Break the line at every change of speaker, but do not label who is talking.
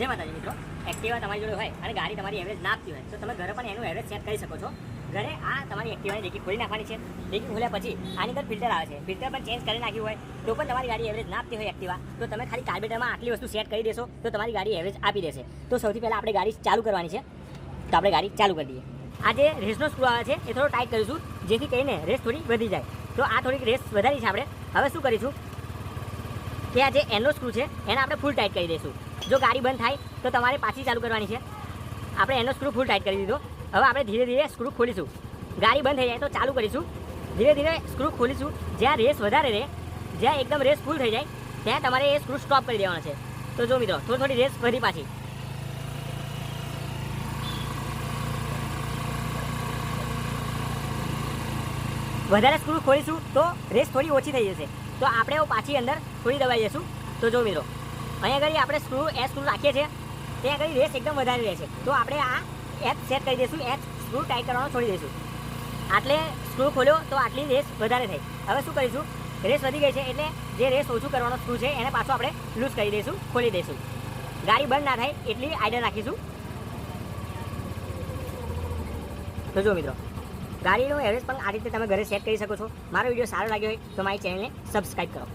જે માતાજી મિત્રો. એક્ટિવા તમારી જોડે હોય અને ગાડી તમારી એવરેજ ના આપતી હોય, તો તમે ઘરે પણ એનું એવરેજ સેટ કરી શકો છો. ઘરે આ તમારી એક્ટિવાની ડેકી ખોલી નાખવાની છે. ડેકી ખોલ્યા પછી આની અંદર ફિલ્ટર આવે છે. ફિલ્ટર પણ ચેન્જ કરી નાખ્યું હોય, તો પણ તમારી ગાડી એવરેજ ના આપતી હોય એક્ટિવા તો તમે ખાલી કાર્બેટરમાં આટલી વસ્તુ સેટ કરી દેશો, તો તમારી ગાડી એવરેજ આપી દેશે. તો સૌથી પહેલાં આપણે ગાડી ચાલુ કરવાની છે. તો આપણે ગાડી ચાલુ કરી દઈએ. આ જે રેસનો સ્ક્રૂ આવે છે, એ થોડો ટાઈટ કરીશું, જેથી કરીને રેસ થોડી વધી જાય. તો આ થોડીક રેસ વધારી છે આપણે. હવે શું કરીશું? કે આ જે એનો સ્ક્રૂ છે, એને આપણે ફૂલ ટાઈટ કરી દઈશું. જો ગાડી બંધ થાય તો તમારે પાછી ચાલુ કરવાની છે. આપણે એનો સ્ક્રૂ ફૂલ ટાઈટ કરી દીધો. હવે આપણે ધીરે ધીરે સ્ક્રૂ ખોલીશું. ગાડી બંધ થઈ જાય તો ચાલુ કરીશું. ધીરે ધીરે સ્ક્રૂ ખોલીશું. જ્યાં રેસ વધારે રહે, જ્યાં એકદમ રેસ ફૂલ થઈ જાય, ત્યાં તમારે એ સ્ક્રૂ સ્ટોપ કરી દેવાનો છે. તો જો મિત્રો, થોડી થોડી રેસ વધી પાછી. વધારે સ્ક્રૂ ખોલીશું તો રેસ થોડી ઓછી થઈ જશે. તો આપણે પાછી અંદર થોડી દબાઈ જઈશું. તો જો મિત્રો અહીંયા આગળ આપણે સ્ક્રૂ એચ સ્ક્રૂ રાખીએ છીએ, ત્યાં આગળ રેસ એકદમ વધારે રહેશે. તો આપણે આ એચ સેટ કરી દઈશું એચ સ્ક્રૂ ટાઈટ કરવાનો છોડી દઈશું. આટલે સ્ક્રૂ ખોલ્યો, તો આટલી રેસ વધારે થઈ હવે શું કરીશું? રેસ વધી ગઈ છે એટલે જે રેસ ઓછું કરવાનો સ્ક્રૂ છે, એને પાછો આપણે લૂઝ કરી દઈશું, ખોલી દઈશું. ગાડી બંધ ના થાય એટલી આઈડર રાખીશું તો જો મિત્રો, ગાડીનો એવરેજ પણ આ રીતે તમે ઘરે સેટ કરી શકો છો. મારો વીડિયો સારો લાગ્યો હોય તો મારી ચેનલને સબસ્ક્રાઈબ કરો.